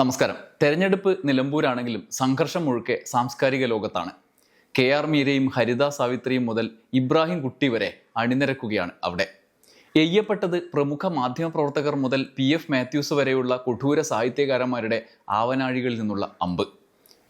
നമസ്കാരം. തെരഞ്ഞെടുപ്പ് നിലമ്പൂരാണെങ്കിലും സംഘർഷം മുഴുക്കെ സാംസ്കാരിക ലോകത്താണ്. കെ ആർ മീരയും ഹരിത സാവിത്രിയും മുതൽ ഇബ്രാഹിം കുട്ടി വരെ അണിനിരക്കുകയാണ് അവിടെ. എയ്യപ്പെട്ടത് പ്രമുഖ മാധ്യമപ്രവർത്തകർ മുതൽ പി എഫ് മാത്യൂസ് വരെയുള്ള കൊഠൂര സാഹിത്യകാരന്മാരുടെ ആവനാഴികളിൽ നിന്നുള്ള അമ്പ്.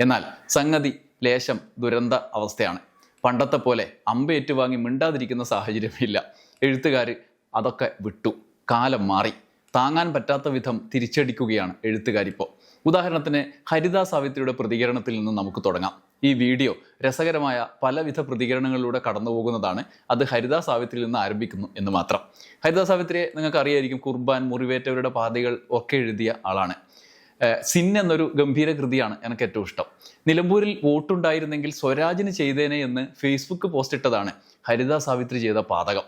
എന്നാൽ സംഗതി ലേശം ദുരന്ത അവസ്ഥയാണ്. പണ്ടത്തെ പോലെ അമ്പ് ഏറ്റുവാങ്ങി മിണ്ടാതിരിക്കുന്ന സാഹചര്യമില്ല എഴുത്തുകാർ അതൊക്കെ വിട്ടു. കാലം മാറി. താങ്ങാൻ പറ്റാത്ത വിധം തിരിച്ചടിക്കുകയാണ് എഴുത്തുകാരിപ്പോൾ ഉദാഹരണത്തിന് ഹരിത സാവിത്രിയുടെ പ്രതികരണത്തിൽ നിന്ന് നമുക്ക് തുടങ്ങാം. ഈ വീഡിയോ രസകരമായ പലവിധ പ്രതികരണങ്ങളിലൂടെ കടന്നു പോകുന്നതാണ് അത് ഹരിത സാവിത്രിയിൽ നിന്ന് ആരംഭിക്കുന്നു എന്ന് മാത്രം. ഹരിത സാവിത്രിയെ നിങ്ങൾക്ക് അറിയായിരിക്കും കുർബാൻ മുറിവേറ്റവരുടെ പാതകൾ ഒക്കെ എഴുതിയ ആളാണ്. സിൻ എന്നൊരു ഗംഭീര കൃതിയാണ് എനിക്ക് ഏറ്റവും ഇഷ്ടം. നിലമ്പൂരിൽ വോട്ടുണ്ടായിരുന്നെങ്കിൽ സ്വരാജിന് ചെയ്തേനെ എന്ന് ഫേസ്ബുക്ക് പോസ്റ്റ് ഇട്ടതാണ് ഹരിത സാവിത്രി ചെയ്ത പാതകം.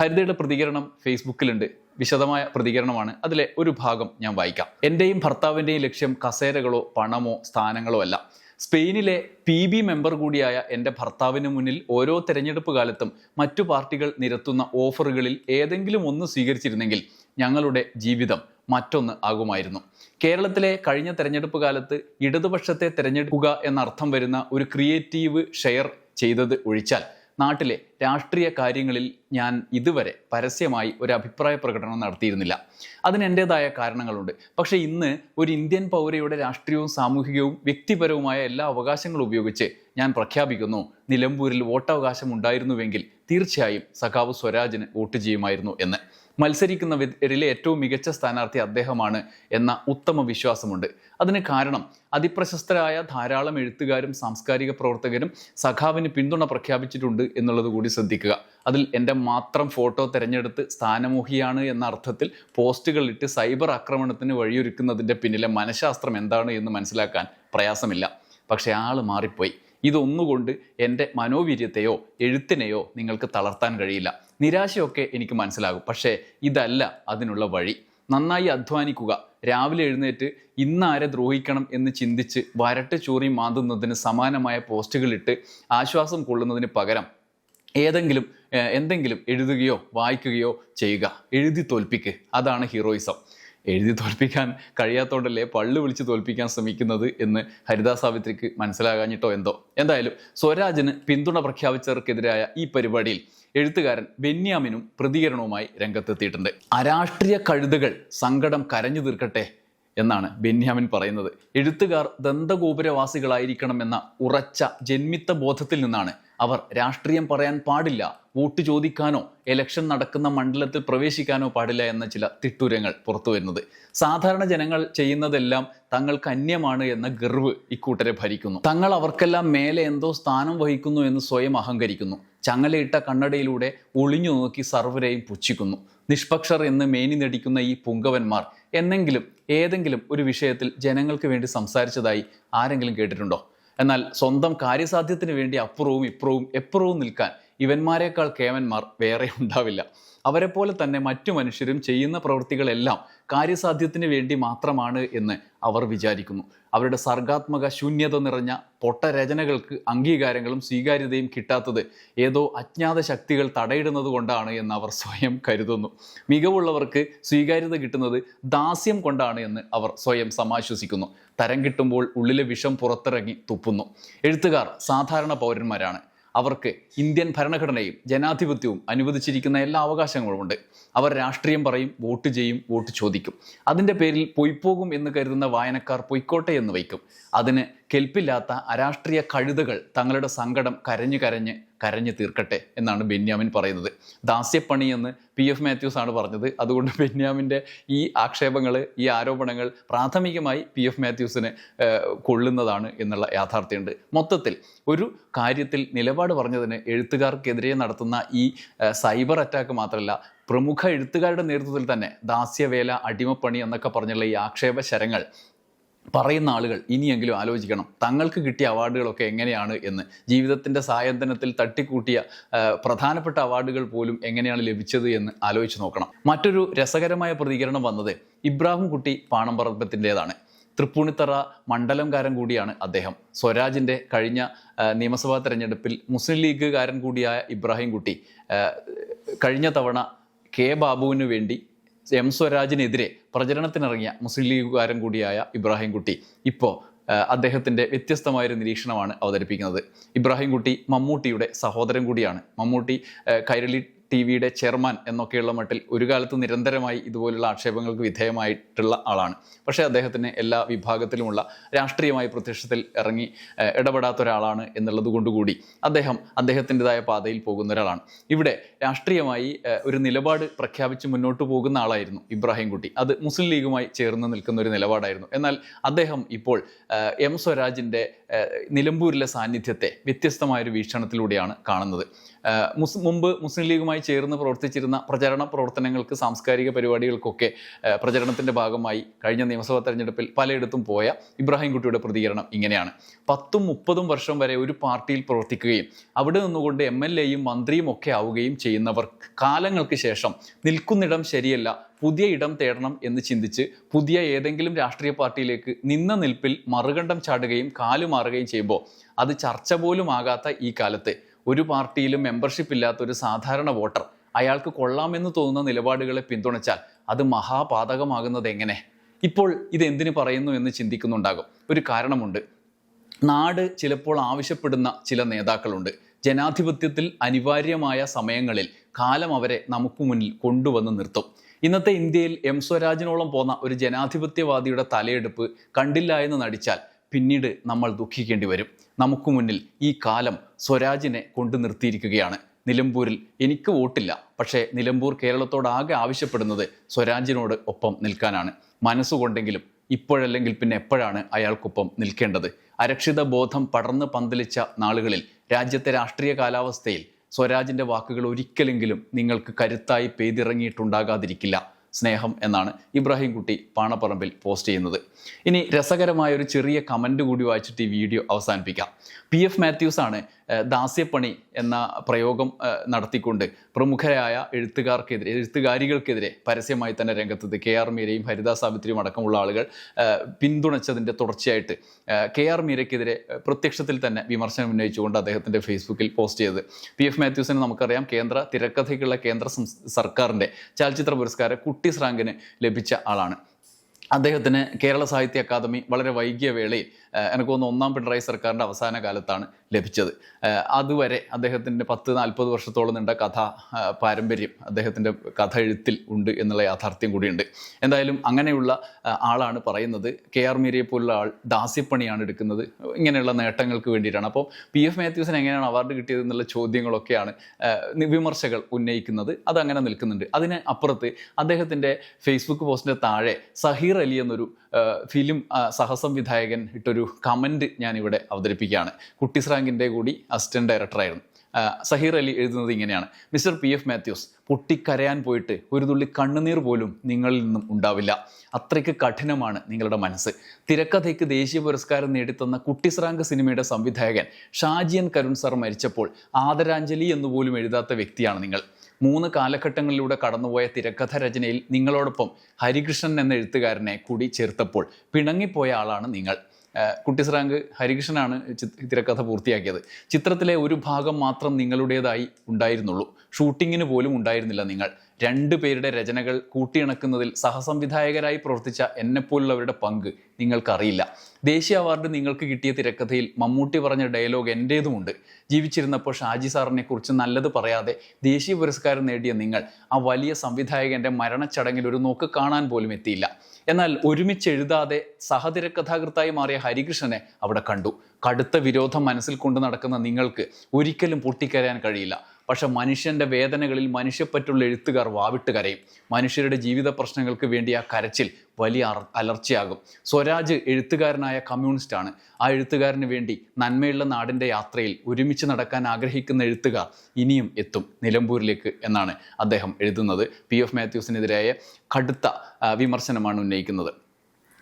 ഹരിതയുടെ പ്രതികരണം ഫേസ്ബുക്കിലുണ്ട്. വിശദമായ പ്രതികരണമാണ്. അതിലെ ഒരു ഭാഗം ഞാൻ വായിക്കാം. എന്റെയും ഭർത്താവിന്റെയും ലക്ഷ്യം കസേരകളോ പണമോ സ്ഥാനങ്ങളോ അല്ല. സ്പെയിനിലെ പി ബി മെമ്പർ കൂടിയായ എന്റെ ഭർത്താവിന് മുന്നിൽ ഓരോ തെരഞ്ഞെടുപ്പ് കാലത്തും മറ്റു പാർട്ടികൾ നിരത്തുന്ന ഓഫറുകളിൽ ഏതെങ്കിലും ഒന്ന് സ്വീകരിച്ചിരുന്നെങ്കിൽ ഞങ്ങളുടെ ജീവിതം മറ്റൊന്ന് ആകുമായിരുന്നു. കേരളത്തിലെ കഴിഞ്ഞ തെരഞ്ഞെടുപ്പ് കാലത്ത് ഇടതുപക്ഷത്തെ തിരഞ്ഞെടുക്കുക എന്നർത്ഥം വരുന്ന ഒരു ക്രിയേറ്റീവ് ഷെയർ ചെയ്തത് ഒഴിച്ചാൽ നാട്ടിലെ രാഷ്ട്രീയ കാര്യങ്ങളിൽ ഞാൻ ഇതുവരെ പരസ്യമായി ഒരു അഭിപ്രായ പ്രകടനം നടത്തിയിരുന്നില്ല. അതിന് എന്റെതായ കാരണങ്ങളുണ്ട്. പക്ഷേ ഇന്ന് ഒരു ഇന്ത്യൻ പൗരയുടെ രാഷ്ട്രീയവും സാമൂഹികവും വ്യക്തിപരവുമായ എല്ലാ അവകാശങ്ങളും ഉപയോഗിച്ച് ഞാൻ പ്രഖ്യാപിക്കുന്നു. നിലമ്പൂരിൽ വോട്ടവകാശം ഉണ്ടായിരുന്നുവെങ്കിൽ തീർച്ചയായും സഖാവ് സ്വരാജിന് വോട്ട് ചെയ്യുമായിരുന്നു എന്ന്. മത്സരിക്കുന്നവരിലെ ഏറ്റവും മികച്ച സ്ഥാനാർത്ഥി അദ്ദേഹമാണ് എന്ന ഉത്തമ വിശ്വാസമുണ്ട്. അതിന് കാരണം അതിപ്രശസ്തരായ ധാരാളം എഴുത്തുകാരും സാംസ്കാരിക പ്രവർത്തകരും സഖാവിന് പിന്തുണ പ്രഖ്യാപിച്ചിട്ടുണ്ട് എന്നുള്ളത് കൂടി ശ്രദ്ധിക്കുക. അതിൽ എന്റെ മാത്രം ഫോട്ടോ തിരഞ്ഞെടുത്ത് സ്ഥാനമോഹിയാണ് എന്ന അർത്ഥത്തിൽ പോസ്റ്റുകളിട്ട് സൈബർ ആക്രമണത്തിന് വഴിയൊരുക്കുന്നതിന്റെ പിന്നിലെ മനഃശാസ്ത്രം എന്താണ് എന്ന് മനസ്സിലാക്കാൻ പ്രയാസമില്ല. പക്ഷേ ആൾ മാറിപ്പോയി. ഇതൊന്നുകൊണ്ട് എന്റെ മനോവീര്യത്തെയോ എഴുത്തിനെയോ നിങ്ങൾക്ക് തളർത്താൻ കഴിയില്ല. നിരാശയൊക്കെ എനിക്ക് മനസ്സിലാകും. പക്ഷേ ഇതല്ല അതിനുള്ള വഴി. നന്നായി അധ്വാനിക്കുക. രാവിലെ എഴുന്നേറ്റ് ഇന്നാരെ ദ്രോഹിക്കണം എന്ന് ചിന്തിച്ച് വരട്ട് ചൂറി മാന്തുന്നതിന് സമാനമായ പോസ്റ്റുകളിട്ട് ആശ്വാസം കൊള്ളുന്നതിന് പകരം ഏതെങ്കിലും എന്തെങ്കിലും എഴുതുകയോ വായിക്കുകയോ ചെയ്യുക. എഴുതി തോൽപ്പിക്ക്. അതാണ് ഹീറോയിസം. എഴുതി തോൽപ്പിക്കാൻ കഴിയാത്തതുകൊണ്ടല്ലേ പള്ളു വിളിച്ച് തോൽപ്പിക്കാൻ ശ്രമിക്കുന്നത് എന്ന് ഹരിതാ സാവിത്രിക്ക് മനസ്സിലാകാഞ്ഞിട്ടോ എന്തോ. എന്തായാലും സ്വരാജിന് പിന്തുണ പ്രഖ്യാപിച്ചവർക്കെതിരായ ഈ പരിപാടിയിൽ എഴുത്തുകാരൻ ബെന്യാമിനും പ്രതികരണവുമായി രംഗത്തെത്തിയിട്ടുണ്ട്. അരാഷ്ട്രീയ കഴുതുകൾ സങ്കടം കരഞ്ഞു തീർക്കട്ടെ എന്നാണ് ബെന്യാമിൻ പറയുന്നത്. എഴുത്തുകാർ ദന്തഗോപുരവാസികളായിരിക്കണമെന്ന ഉറച്ച ജന്മിത്ത ബോധത്തിൽ നിന്നാണ് അവർ രാഷ്ട്രീയം പറയാൻ പാടില്ല വോട്ട് ചോദിക്കാനോ ഇലക്ഷൻ നടക്കുന്ന മണ്ഡലത്തിൽ പ്രവേശിക്കാനോ പാടില്ല എന്ന ചില തിട്ടൂരങ്ങൾ പുറത്തു വരുന്നത്. സാധാരണ ജനങ്ങൾ ചെയ്യുന്നതെല്ലാം തങ്ങൾക്ക് അന്യമാണ് എന്ന ഗർവ് ഇക്കൂട്ടരെ ഭരിക്കുന്നു. തങ്ങൾ അവർക്കെല്ലാം മേലെ എന്തോ സ്ഥാനം വഹിക്കുന്നു എന്ന് സ്വയം അഹങ്കരിക്കുന്നു. ചങ്ങലയിട്ട കണ്ണടയിലൂടെ ഒളിഞ്ഞു നോക്കി സർവരെയും പുച്ഛിക്കുന്നു. നിഷ്പക്ഷർ എന്ന് മേനി നടിക്കുന്ന ഈ പുങ്കവന്മാർ എന്നെങ്കിലും ഏതെങ്കിലും ഒരു വിഷയത്തിൽ ജനങ്ങൾക്ക് വേണ്ടി സംസാരിച്ചതായി ആരെങ്കിലും കേട്ടിട്ടുണ്ടോ? എന്നാൽ സ്വന്തം കാര്യസാധ്യത്തിന് വേണ്ടി അപ്പുറവും ഇപ്പുറവും എപ്പുറവും നിൽക്കാൻ ഇവന്മാരെക്കാൾ കേവന്മാർ വേറെ ഉണ്ടാവില്ല. പോലെ തന്നെ മറ്റു മനുഷ്യരും ചെയ്യുന്ന പ്രവൃത്തികളെല്ലാം കാര്യസാധ്യത്തിന് വേണ്ടി മാത്രമാണ് എന്ന് അവർ വിചാരിക്കുന്നു. അവരുടെ സർഗാത്മക ശൂന്യത നിറഞ്ഞ പൊട്ടരചനകൾക്ക് അംഗീകാരങ്ങളും സ്വീകാര്യതയും കിട്ടാത്തത് ഏതോ അജ്ഞാത ശക്തികൾ തടയിടുന്നത് കൊണ്ടാണ് എന്ന് അവർ സ്വയം കരുതുന്നു. മികവുള്ളവർക്ക് സ്വീകാര്യത കിട്ടുന്നത് ദാസ്യം കൊണ്ടാണ് എന്ന് അവർ സ്വയം സമാശ്വസിക്കുന്നു. തരം കിട്ടുമ്പോൾ ഉള്ളിലെ വിഷം പുറത്തിറങ്ങി തുപ്പുന്നു. എഴുത്തുകാർ സാധാരണ പൗരന്മാരാണ്. അവർക്ക് ഇന്ത്യൻ ഭരണഘടനയും ജനാധിപത്യവും അനുവദിച്ചിരിക്കുന്ന എല്ലാ അവകാശങ്ങളുമുണ്ട് അവർ രാഷ്ട്രീയം പറയും വോട്ട് ചെയ്യും വോട്ട് ചോദിക്കും. അതിന്റെ പേരിൽ പൊയ്പോകും എന്ന് കരുതുന്ന വായനക്കാർ പൊയ്ക്കോട്ടെ എന്ന് വയ്ക്കും. അതിന് കെൽപ്പില്ലാത്ത അരാഷ്ട്രീയ കഴുതകൾ തങ്ങളുടെ സങ്കടം കരഞ്ഞു കരഞ്ഞ് കരഞ്ഞു തീർക്കട്ടെ എന്നാണ് ബെന്യാമിൻ പറയുന്നത്. ദാസ്യപ്പണി എന്ന് പി എഫ് മാത്യൂസ് ആണ് പറഞ്ഞത്. അതുകൊണ്ട് ബെന്യാമിന്റെ ഈ ആക്ഷേപങ്ങൾ ഈ ആരോപണങ്ങൾ പ്രാഥമികമായി പി എഫ് മാത്യൂസിനെ കൊള്ളുന്നതാണ് എന്നുള്ള യാഥാർത്ഥ്യമുണ്ട്. മൊത്തത്തിൽ ഒരു കാര്യത്തിൽ നിലപാട് പറഞ്ഞതിന് എഴുത്തുകാർക്കെതിരെ നടത്തുന്ന ഈ സൈബർ അറ്റാക്ക് മാത്രമല്ല പ്രമുഖ എഴുത്തുകാരുടെ നേതൃത്വത്തിൽ തന്നെ ദാസ്യവേല അടിമപ്പണി എന്നൊക്കെ പറഞ്ഞുള്ള ഈ ആക്ഷേപ ശരങ്ങൾ പറയുന്ന ആളുകൾ ഇനിയെങ്കിലും ആലോചിക്കണം. തങ്ങൾക്ക് കിട്ടിയ അവാർഡുകളൊക്കെ എങ്ങനെയാണ് എന്ന്. ജീവിതത്തിന്റെ സായന്തനത്തിൽ തട്ടിക്കൂട്ടിയ പ്രധാനപ്പെട്ട അവാർഡുകൾ പോലും എങ്ങനെയാണ് ലഭിച്ചത് എന്ന് ആലോചിച്ച് നോക്കണം. മറ്റൊരു രസകരമായ പ്രതികരണം വന്നത് ഇബ്രാഹിം കുട്ടി പാണമ്പറമ്പത്തിന്റെതാണ് തൃപ്പൂണിത്തറ മണ്ഡലംകാരൻ കൂടിയാണ് അദ്ദേഹം. സ്വരാജിന്റെ കഴിഞ്ഞ നിയമസഭാ തെരഞ്ഞെടുപ്പിൽ മുസ്ലിം ലീഗുകാരൻ കൂടിയായ ഇബ്രാഹിം കുട്ടി കഴിഞ്ഞ തവണ കെ ബാബുവിന് വേണ്ടി എം സ്വരാജിനെതിരെ പ്രചരണത്തിനിറങ്ങിയ മുസ്ലിം ലീഗുകാരൻ കൂടിയായ ഇബ്രാഹിംകുട്ടി ഇപ്പോൾ അദ്ദേഹത്തിന്റെ വ്യത്യസ്തമായൊരു നിരീക്ഷണമാണ് അവതരിപ്പിക്കുന്നത്. ഇബ്രാഹിംകുട്ടി മമ്മൂട്ടിയുടെ സഹോദരൻ കൂടിയാണ്. മമ്മൂട്ടി കൈരളി ടി വിയുടെ ചെയർമാൻ എന്നൊക്കെയുള്ള മട്ടിൽ ഒരു കാലത്ത് നിരന്തരമായി ഇതുപോലുള്ള ആക്ഷേപങ്ങൾക്ക് വിധേയമായിട്ടുള്ള ആളാണ്. പക്ഷേ അദ്ദേഹത്തിന് എല്ലാ വിഭാഗത്തിലുമുള്ള രാഷ്ട്രീയമായ പ്രത്യക്ഷത്തിൽ ഇറങ്ങി ഇടപെടാത്ത ഒരാളാണ് എന്നുള്ളത് കൊണ്ടുകൂടി അദ്ദേഹം അദ്ദേഹത്തിന്റെതായ പാതയിൽ പോകുന്ന ഒരാളാണ്. ഇവിടെ രാഷ്ട്രീയമായി ഒരു നിലപാട് പ്രഖ്യാപിച്ച് മുന്നോട്ട് പോകുന്ന ആളായിരുന്നു ഇബ്രാഹിം കുട്ടി. അത് മുസ്ലിം ലീഗുമായി ചേർന്ന് നിൽക്കുന്ന ഒരു നിലപാടായിരുന്നു. എന്നാൽ അദ്ദേഹം ഇപ്പോൾ എം സ്വരാജിന്റെ നിലമ്പൂരിലെ സാന്നിധ്യത്തെ വ്യത്യസ്തമായൊരു വീക്ഷണത്തിലൂടെയാണ് കാണുന്നത്. മുസ് മുമ്പ് മുസ്ലിം ലീഗുമായി ചേർന്ന് പ്രവർത്തിച്ചിരുന്ന പ്രചരണ പ്രവർത്തനങ്ങൾക്ക് സാംസ്കാരിക പരിപാടികൾക്കൊക്കെ പ്രചരണത്തിന്റെ ഭാഗമായി കഴിഞ്ഞ നിയമസഭാ തെരഞ്ഞെടുപ്പിൽ പലയിടത്തും പോയ ഇബ്രാഹിം കുട്ടിയുടെ പ്രതികരണം ഇങ്ങനെയാണ്. പത്തും മുപ്പതും വർഷം വരെ ഒരു പാർട്ടിയിൽ പ്രവർത്തിക്കുകയും അവിടെ നിന്നുകൊണ്ട് എം എൽ എയും മന്ത്രിയും ഒക്കെ ആവുകയും ചെയ്യുന്നവർ കാലങ്ങൾക്ക് ശേഷം നിൽക്കുന്നിടം ശരിയല്ല പുതിയ ഇടം തേടണം എന്ന് ചിന്തിച്ച് പുതിയ ഏതെങ്കിലും രാഷ്ട്രീയ പാർട്ടിയിലേക്ക് നിന്ന നിൽപ്പിൽ മറുകണ്ഠം ചാടുകയും കാലുമാറുകയും ചെയ്യുമ്പോൾ അത് ചർച്ച പോലും ആകാത്ത ഈ കാലത്ത്. ഒരു പാർട്ടിയിലും മെമ്പർഷിപ്പ് ഇല്ലാത്ത ഒരു സാധാരണ വോട്ടർ അയാൾക്ക് കൊള്ളാമെന്ന് തോന്നുന്ന നിലപാടുകളെ പിന്തുണച്ചാൽ അത് മഹാപാതകമാകുന്നത് എങ്ങനെ? ഇപ്പോൾ ഇത് എന്തിനു പറയുന്നു എന്ന് ചിന്തിക്കുന്നുണ്ടാകും. ഒരു കാരണമുണ്ട്. നാട് ചിലപ്പോൾ ആവശ്യപ്പെടുന്ന ചില നേതാക്കളുണ്ട്. ജനാധിപത്യത്തിൽ അനിവാര്യമായ സമയങ്ങളിൽ കാലം അവരെ നമുക്ക് മുന്നിൽ കൊണ്ടുവന്ന് നിർത്തും. ഇന്നത്തെ ഇന്ത്യയിൽ എം സ്വരാജിനോളം പോന്ന ഒരു ജനാധിപത്യവാദിയുടെ തലയെടുപ്പ് കണ്ടില്ല എന്ന് നടിച്ചാൽ പിന്നീട് നമ്മൾ ദുഃഖിക്കേണ്ടി വരും. നമുക്ക് മുന്നിൽ ഈ കാലം സ്വരാജിനെ കൊണ്ടു നിർത്തിയിരിക്കുകയാണ്. നിലമ്പൂരിൽ എനിക്ക് വോട്ടില്ല പക്ഷേ നിലമ്പൂർ കേരളത്തോടാകെ ആവശ്യപ്പെടുന്നത് സ്വരാജിനോട് ഒപ്പം നിൽക്കാനാണ്. മനസ്സുകൊണ്ടെങ്കിലും ഇപ്പോഴല്ലെങ്കിൽ പിന്നെ എപ്പോഴാണ് അയാൾക്കൊപ്പം നിൽക്കേണ്ടത്? അരക്ഷിത ബോധം പടർന്ന് പന്തലിച്ച നാളുകളിൽ രാജ്യത്തെ രാഷ്ട്രീയ കാലാവസ്ഥയിൽ സ്വരാജിന്റെ വാക്കുകൾ ഒരിക്കലെങ്കിലും നിങ്ങൾക്ക് കരുത്തായി പെയ്തിറങ്ങിയിട്ടുണ്ടാകാതിരിക്കില്ല സ്നേഹം എന്നാണ് ഇബ്രാഹിം കുട്ടി പാണപ്പറമ്പിൽ പോസ്റ്റ് ചെയ്യുന്നത്. ഇനി രസകരമായ ഒരു ചെറിയ കമന്റ് കൂടി വായിച്ചിട്ട് ഈ വീഡിയോ അവസാനിപ്പിക്കാം. പി എഫ് മാത്യൂസ് ആണ് ദാസ്യപ്പണി എന്ന പ്രയോഗം നടത്തിക്കൊണ്ട് പ്രമുഖരായ എഴുത്തുകാർക്കെതിരെ എഴുത്തുകാരികൾക്കെതിരെ പരസ്യമായി തന്നെ രംഗത്തത് കെ ആർ മീരയും ഹരിത സാവിത്രിയും അടക്കമുള്ള ആളുകൾ പിന്തുണച്ചതിന്റെ തുടർച്ചയായിട്ട് കെ ആർ മീരയ്ക്കെതിരെ പ്രത്യക്ഷത്തിൽ തന്നെ വിമർശനം ഉന്നയിച്ചുകൊണ്ട് അദ്ദേഹത്തിന്റെ ഫേസ്ബുക്കിൽ പോസ്റ്റ് ചെയ്തത് പി എഫ് മാത്യൂസിന് നമുക്കറിയാം കേന്ദ്ര തിരക്കഥയ്ക്കുള്ള കേന്ദ്ര സർക്കാരിന്റെ ചലച്ചിത്ര പുരസ്കാരം കുട്ടി സ്രാങ്കിന് ലഭിച്ച ആളാണ്. അദ്ദേഹത്തിന് കേരള സാഹിത്യ അക്കാദമി വളരെ വൈകിയ വേളയിൽ എനിക്ക് തോന്നുന്നു ഒന്നാം പിണറായി സർക്കാരിന്റെ അവസാന കാലത്താണ് ലഭിച്ചത്. അതുവരെ അദ്ദേഹത്തിന്റെ പത്ത് നാൽപ്പത് വർഷത്തോളം നീണ്ട കഥ പാരമ്പര്യം അദ്ദേഹത്തിന്റെ കഥ എഴുത്തിൽ ഉണ്ട് എന്നുള്ള യാഥാർത്ഥ്യം കൂടിയുണ്ട്. എന്തായാലും അങ്ങനെയുള്ള ആളാണ് പറയുന്നത്. കെ ആർ മീരയെ പോലുള്ള ആൾ ദാസ്യപ്പണിയാണ് എടുക്കുന്നത്. ഇങ്ങനെയുള്ള നേട്ടങ്ങൾക്ക് വേണ്ടിയിട്ടാണ്. അപ്പോൾ പി എഫ് മാത്യൂസിന് എങ്ങനെയാണ് അവാർഡ് കിട്ടിയത് എന്നുള്ള ചോദ്യങ്ങളൊക്കെയാണ് വിമർശകൾ ഉന്നയിക്കുന്നത്. അതങ്ങനെ നിൽക്കുന്നുണ്ട്. അതിന് അപ്പുറത്ത് അദ്ദേഹത്തിന്റെ ഫേസ്ബുക്ക് പോസ്റ്റിന്റെ താഴെ സഹീർ അലി എന്നൊരു ഫിലിം സഹസംവിധായകൻ ഇട്ടൊരു കമന്റ് ഞാനിവിടെ അവതരിപ്പിക്കുകയാണ്. കുട്ടിസ് റാങ്കിന്റെ കൂടി അസിസ്റ്റന്റ് ഡയറക്ടറായിരുന്നു സഹീർ അലി എഴുതുന്നത് ഇങ്ങനെയാണ്. മിസ്റ്റർ പി എഫ് മാത്യൂസ് പൊട്ടിക്കരയാൻ പോയിട്ട് ഒരു തുള്ളി കണ്ണുനീർ പോലും നിങ്ങളിൽ നിന്നും ഉണ്ടാവില്ല. അത്രയ്ക്ക് കഠിനമാണ് നിങ്ങളുടെ മനസ്സ്. തിരക്കഥയ്ക്ക് ദേശീയ പുരസ്കാരം നേടിത്തന്ന കുട്ടിസ്രാങ്ക് സിനിമയുടെ സംവിധായകൻ ഷാജിയൻ കരുൺ സർ മരിച്ചപ്പോൾ ആദരാഞ്ജലി എന്നുപോലും എഴുതാത്ത വ്യക്തിയാണ് നിങ്ങൾ. മൂന്ന് കാലഘട്ടങ്ങളിലൂടെ കടന്നുപോയ തിരക്കഥ രചനയിൽ നിങ്ങളോടൊപ്പം ഹരികൃഷ്ണൻ എന്ന എഴുത്തുകാരനെ കൂടി ചേർത്തപ്പോൾ പിണങ്ങിപ്പോയ ആളാണ് നിങ്ങൾ. ഏഹ് കുട്ടിസ് ഹരികൃഷ്ണനാണ് തിരക്കഥ പൂർത്തിയാക്കിയത്. ചിത്രത്തിലെ ഒരു ഭാഗം മാത്രം നിങ്ങളുടേതായി ഉണ്ടായിരുന്നുള്ളൂ. ഷൂട്ടിങ്ങിന് പോലും ഉണ്ടായിരുന്നില്ല നിങ്ങൾ. രണ്ടു പേരുടെ രചനകൾ കൂട്ടിയിണക്കുന്നതിൽ സഹസംവിധായകരായി പ്രവർത്തിച്ച എന്നെപ്പോലുള്ളവരുടെ പങ്ക് നിങ്ങൾക്കറിയില്ല. ദേശീയ അവാർഡ് നിങ്ങൾക്ക് കിട്ടിയ തിരക്കഥയിൽ മമ്മൂട്ടി പറഞ്ഞ ഡയലോഗ് എന്റേതുമുണ്ട് ജീവിച്ചിരുന്നപ്പോൾ ഷാജി സാറിനെ കുറിച്ച് നല്ലത് പറയാതെ ദേശീയ പുരസ്കാരം നേടിയ നിങ്ങൾ ആ വലിയ സംവിധായകന്റെ മരണച്ചടങ്ങിൽ ഒരു നോക്ക് കാണാൻ പോലും എത്തിയില്ല. എന്നാൽ ഒരുമിച്ച് എഴുതാതെ സഹതിരക്കഥാകൃത്തായി മാറിയ ഹരികൃഷ്ണനെ അവിടെ കണ്ടു. കടുത്ത വിരോധം മനസ്സിൽ കൊണ്ട് നടക്കുന്ന നിങ്ങൾക്ക് ഒരിക്കലും പൊട്ടിക്കരയാൻ കഴിയില്ല. പക്ഷെ മനുഷ്യന്റെ വേദനകളിൽ മനുഷ്യപ്പറ്റുള്ള എഴുത്തുകാർ വാവിട്ട് കരയും. മനുഷ്യരുടെ ജീവിത പ്രശ്നങ്ങൾക്ക് വേണ്ടി ആ കരച്ചിൽ വലിയ അലർച്ചയാകും. സ്വരാജ് എഴുത്തുകാരനായ കമ്മ്യൂണിസ്റ്റാണ്. ആ എഴുത്തുകാരന് വേണ്ടി നന്മയുള്ള നാടിന്റെ യാത്രയിൽ ഒരുമിച്ച് നടക്കാൻ ആഗ്രഹിക്കുന്ന എഴുത്തുകാർ ഇനിയും എത്തും നിലമ്പൂരിലേക്ക് എന്നാണ് അദ്ദേഹം എഴുതുന്നത്. പി. എഫ്. മാത്യൂസിനെതിരായ കടുത്ത വിമർശനമാണ് ഉന്നയിക്കുന്നത്.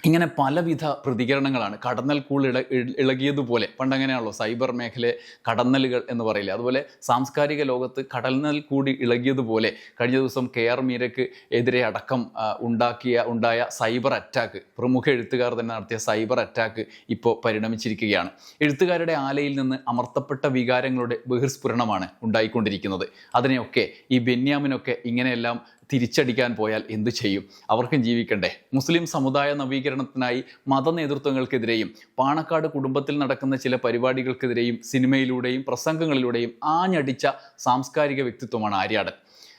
ഇങ്ങനെ പലവിധ പ്രതികരണങ്ങളാണ്. കടന്നൽ കൂൾ ഇള ഇളകിയതുപോലെ. പണ്ടങ്ങനെയാണല്ലോ സൈബർ മേഖലയെ കടന്നലുകൾ എന്ന് പറയില്ല. അതുപോലെ സാംസ്കാരിക ലോകത്ത് കടന്നൽ കൂടി ഇളകിയതുപോലെ കഴിഞ്ഞ ദിവസം കെ ആർ മീരയ്ക്ക് എതിരെ അടക്കം ഉണ്ടാക്കിയ ഉണ്ടായ സൈബർ അറ്റാക്ക് പ്രമുഖ എഴുത്തുകാർ തന്നെ നടത്തിയ സൈബർ അറ്റാക്ക് ഇപ്പോൾ പരിണമിച്ചിരിക്കുകയാണ്. എഴുത്തുകാരുടെ ആലയിൽ നിന്ന് അമർത്തപ്പെട്ട വികാരങ്ങളുടെ ബഹിർസ്ഫുരണമാണ് ഉണ്ടായിക്കൊണ്ടിരിക്കുന്നത്. അതിനെയൊക്കെ ഈ ബെന്യാമിനൊക്കെ ഇങ്ങനെയെല്ലാം തിരിച്ചടിക്കാൻ പോയാൽ എന്തു ചെയ്യും? അവർക്കും ജീവിക്കണ്ടേ. മുസ്ലിം സമുദായ നവീകരണത്തിനായി മത നേതൃത്വങ്ങൾക്കെതിരെയും പാണക്കാട് കുടുംബത്തിൽ നടക്കുന്ന ചില പരിപാടികൾക്കെതിരെയും സിനിമയിലൂടെയും പ്രസംഗങ്ങളിലൂടെയും ആഞ്ഞടിച്ച സാംസ്കാരിക വ്യക്തിത്വമാണ് ആര്യാടൻ.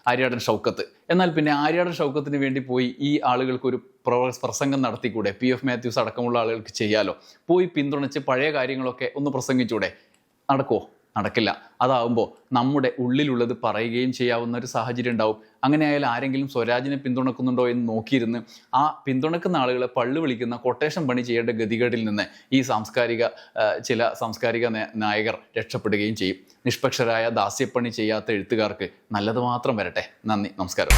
ആര്യാടൻ ഷൗക്കത്ത്. എന്നാൽ പിന്നെ ആര്യാടൻ ഷൗക്കത്തിന് വേണ്ടി പോയി ഈ ആളുകൾക്ക് ഒരു പ്രസംഗം നടത്തിക്കൂടെ? പി. എഫ്. മാത്യൂസ് അടക്കമുള്ള ആളുകൾക്ക് ചെയ്യാലോ? പോയി പിന്തുണച്ച് പഴയ കാര്യങ്ങളൊക്കെ ഒന്ന് പ്രസംഗിച്ചൂടെ? നടക്കുമോ നടക്കില്ല. അതാവുമ്പോൾ നമ്മുടെ ഉള്ളിലുള്ളത് പറയുകയും ചെയ്യാവുന്ന ഒരു സാഹചര്യം ഉണ്ടാവും. അങ്ങനെ ആയാലും ആരെങ്കിലും സ്വരാജിനെ പിന്തുണക്കുന്നുണ്ടോ എന്ന് നോക്കിയിരുന്ന് ആ പിന്തുണക്കുന്ന ആളുകളെ പള്ളു വിളിക്കുന്ന കൊട്ടേഷൻ പണി ചെയ്യേണ്ട ഗതികേടിൽ നിന്ന് ഈ സാംസ്കാരിക ചില സാംസ്കാരിക നായകർ രക്ഷപ്പെടുകയും ചെയ്യും. നിഷ്പക്ഷരായ ദാസ്യപ്പണി ചെയ്യാത്ത എഴുത്തുകാർക്ക് നല്ലത് മാത്രം വരട്ടെ. നന്ദി. നമസ്കാരം.